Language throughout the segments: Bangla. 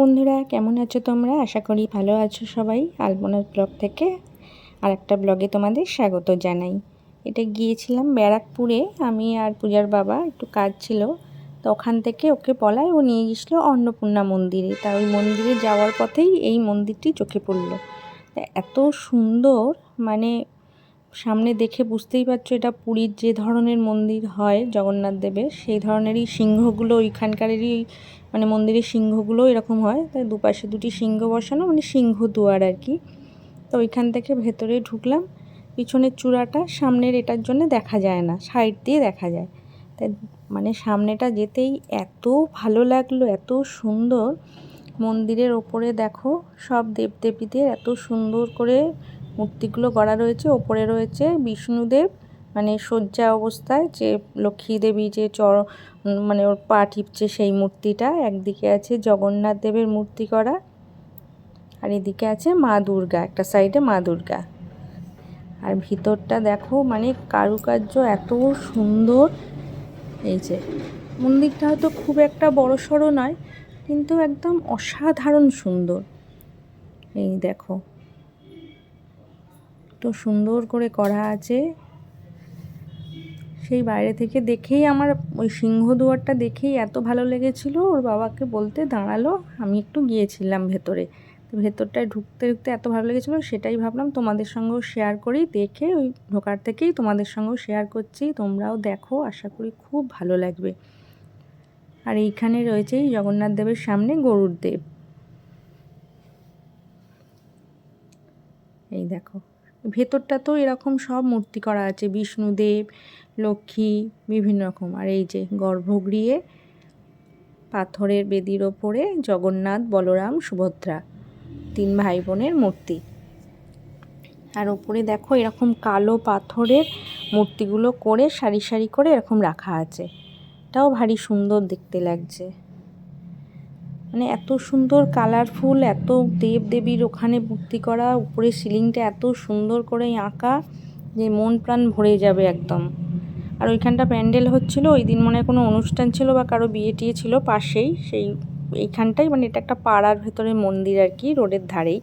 বন্ধুরা, কেমন আছো তোমরা? আশা করি ভালো আছো সবাই। আলপনার ব্লগ থেকে আর একটা ব্লগে তোমাদের স্বাগত জানাই। এটা গিয়েছিলাম ব্যারাকপুরে, আমি আর পূজার বাবা একটু কাজ ছিল, তো ওখান থেকে ওকে বলায় ও নিয়ে গেছিল অন্নপূর্ণা মন্দিরে। তা ওই মন্দিরে যাওয়ার পথেই এই মন্দিরটি চোখে পড়ল। এত সুন্দর মানে সামনে দেখে বুঝতেই পারছ এটা পুরীর যে ধরনের মন্দির হয় জগন্নাথ দেবের, সেই ধরনেরই সিংহগুলো ওইখানকারেরই মানে মন্দিরের সিংহগুলো এরকম হয়। তাই দুপাশে দুটি সিংহ বসানো মানে সিংহ দুয়ার আর কি। তো ওইখান থেকে ভেতরে ঢুকলাম, পিছনের চূড়াটা সামনের এটার জন্য দেখা যায় না, সাইড দিয়ে দেখা যায়। তাই মানে সামনেটা যেতেই এত ভালো লাগল, এত সুন্দর। মন্দিরের ওপরে দেখো সব দেবদেবীদের এত সুন্দর করে মূর্তিগুলো গড়া রয়েছে, ওপরে রয়েছে বিষ্ণুদেব মানে শয্যা অবস্থায় যে লক্ষ্মী দেবী যে চর মানে ওর পা টিপছে সেই মূর্তিটা, একদিকে আছে জগন্নাথ দেবের মূর্তি করা আর এদিকে আছে মা দুর্গা, একটা সাইডে মা দুর্গা। আর ভিতরটা দেখো মানে কারুকার্য এত সুন্দর, এই যে মন্দিরটা হয়তো খুব একটা বড় সড়ো নয়, কিন্তু একদম অসাধারণ সুন্দর। এই দেখো। তো সুন্দর করে করা আছে। সেই বাইরে থেকে দেখেই আমার ওই সিংহদুয়ারটা দেখেই এত ভালো লেগেছিল। ওর বাবাকে বলতে দাঁড়াল, আমি একটু গিয়েছিলাম ভেতরে। ভেতরটায় ঢুকতে ঢুকতে এত ভালো লেগেছিলো, সেটাই ভাবলাম তোমাদের সঙ্গেও শেয়ার করি। দেখে ওই ঢোকার থেকেই তোমাদের সঙ্গেও শেয়ার করছি। তোমরাও দেখো, আশা করি খুব ভালো লাগবে। আর এইখানে রয়েছে জগন্নাথ দেবের সামনে গরুর দেব। এই দেখো। ভেতরটা তো এরকম সব মূর্তি করা আছে বিষ্ণুদেব লক্ষ্মী, বিভিন্ন রকম। আর এই যে গর্ভগৃহে পাথরের বেদির ওপরে জগন্নাথ, বলরাম, সুভদ্রা তিন ভাই বোনের মূর্তি। আর ওপরে দেখো এরকম কালো পাথরের মূর্তিগুলো করে সারি সারি করে এরকম রাখা আছে। এটাও ভারী সুন্দর দেখতে লাগছে। মানে এত সুন্দর কালারফুল এত দেব দেবীর ওখানে মূর্তি করা উপরে সিলিংটা এত সুন্দর করে আঁকা যে মন প্রাণ ভরে যাবে একদম। আর ওইখানটা প্যান্ডেল হচ্ছিল, ওই দিন মনে কোনো অনুষ্ঠান ছিল বা কারও বিয়ে টিয়ে ছিল পাশেই, সেই এইখানটাই মানে এটা একটা পাড়ার ভেতরে মন্দির আর কি, রোডের ধারেই।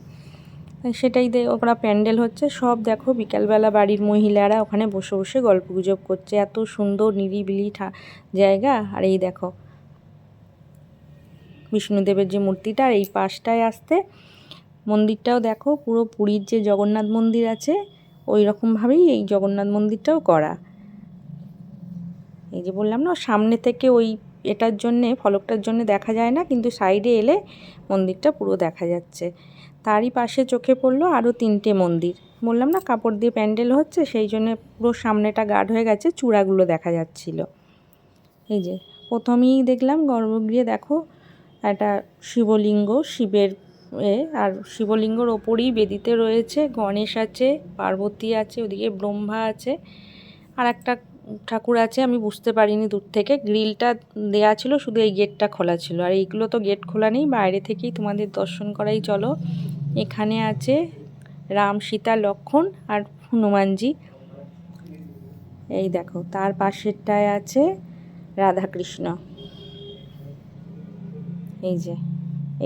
সেটাই ওরা প্যান্ডেল হচ্ছে, সব দেখো বিকালবেলা বাড়ির মহিলারা ওখানে বসে বসে গল্প গুজব করছে, এত সুন্দর নিরিবিলি জায়গা, আর এই দেখো বিষ্ণুদেবের যে মূর্তিটা এই পাশটায় আসতে মন্দিরটাও দেখো, পুরো পুরীর যে জগন্নাথ মন্দির আছে, ওই রকমভাবেই এই জগন্নাথ মন্দিরটাও করা। এই যে বললাম না, সামনে থেকে ওই এটার জন্যে, ফলকটার জন্য দেখা যায় না, কিন্তু সাইডে এলে মন্দিরটা পুরো দেখা যাচ্ছে। তারই পাশে চোখে পড়ল আরও তিনটে মন্দির। বললাম না, কাপড় দিয়ে প্যান্ডেল হচ্ছে, সেই জন্য পুরো সামনেটা গাঢ় হয়ে গেছে, চূড়াগুলো দেখা যাচ্ছিল। এই যে, প্রথমেই দেখলাম গর্ভগৃহে দেখো একটা শিবলিঙ্গ শিবের এ, আর শিবলিঙ্গর ওপরেই বেদিতে রয়েছে, গণেশ আছে, পার্বতী আছে, ওদিকে ব্রহ্মা আছে, আর একটা ঠাকুর আছে, আমি বুঝতে পারিনি দূর থেকে, গ্রিলটা দেয়া ছিল, শুধু এই গেটটা খোলা ছিল, আর এইগুলো তো গেট খোলা নেই, বাইরে থেকেই তোমাদের দর্শন করাই, চলো। এখানে আছে রাম সীতা লক্ষণ আর হনুমানজি। এই দেখো, তার পাশেরটায় আছে রাধাকৃষ্ণ। এই যে,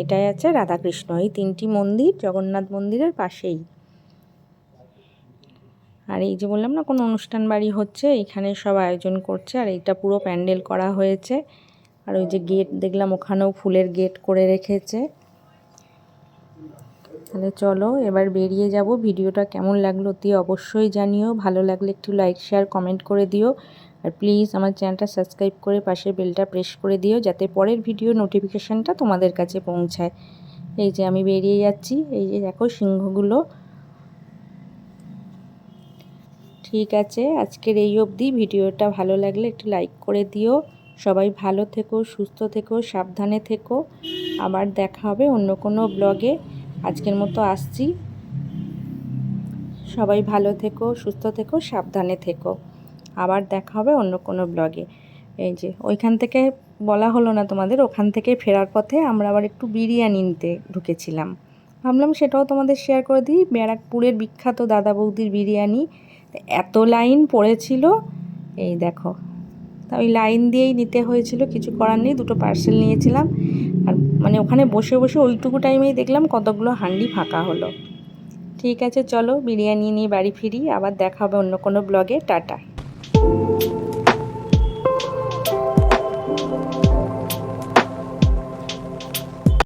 এটাই আছে রাধাকৃষ্ণ, এই তিনটি মন্দির জগন্নাথ মন্দিরের পাশেই। আর এই যে বললাম না, কোনো অনুষ্ঠান বাড়ি হচ্ছে, এখানে সব আয়োজন করছে, আর এইটা পুরো প্যান্ডেল করা হয়েছে। আর ওই যে গেট দেখলাম, ওখানেও ফুলের গেট করে রেখেছে। তাহলে চলো, এবার বেরিয়ে যাব। ভিডিওটা কেমন লাগল অতি অবশ্যই জানিও। ভালো লাগলে একটু লাইক শেয়ার কমেন্ট করে দিও। আর প্লিজ আমার চ্যানেলটা সাবস্ক্রাইব করে পাশে বেলটা প্রেস করে দিও যাতে পরের ভিডিও নোটিফিকেশানটা তোমাদের কাছে পৌঁছায়। এই যে আমি বেরিয়ে যাচ্ছি, এই যে দেখো সিংহগুলো। ঠিক আছে, আজকের এই অবধি। ভিডিওটা ভালো লাগলে একটু লাইক করে দিও। সবাই ভালো থেকো, সুস্থ থেকো, সাবধানে থেকো। আবার দেখা হবে অন্য কোনো ব্লগে আজকের মতো আসছি। সবাই ভালো থেকো, সুস্থ থেকো, সাবধানে থেকো। আবার দেখা হবে অন্য কোনো ব্লগে। এই যে, ওইখান থেকে বলা হলো না তোমাদের, ওখান থেকে ফেরার পথে আমরা আবার একটু বিরিয়ানি নিতে ঢুকেছিলাম। ভাবলাম সেটাও তোমাদের শেয়ার করে দিই। ব্যারাকপুরের বিখ্যাত দাদা বৌদির বিরিয়ানি। এত লাইন পড়েছিল, এই দেখো। তা ওই লাইন দিয়েই নিতে হয়েছিল, কিছু করার নেই, দুটো পার্সেল নিয়েছিলাম। আর মানে ওখানে বসে বসে ওইটুকু টাইমেই দেখলাম কতগুলো হান্ডি ফাঁকা হলো। ঠিক আছে, চলো বিরিয়ানি নিয়ে বাড়ি ফিরি, আবার দেখা হবে অন্য কোনো ব্লগে। টাটা। thank you.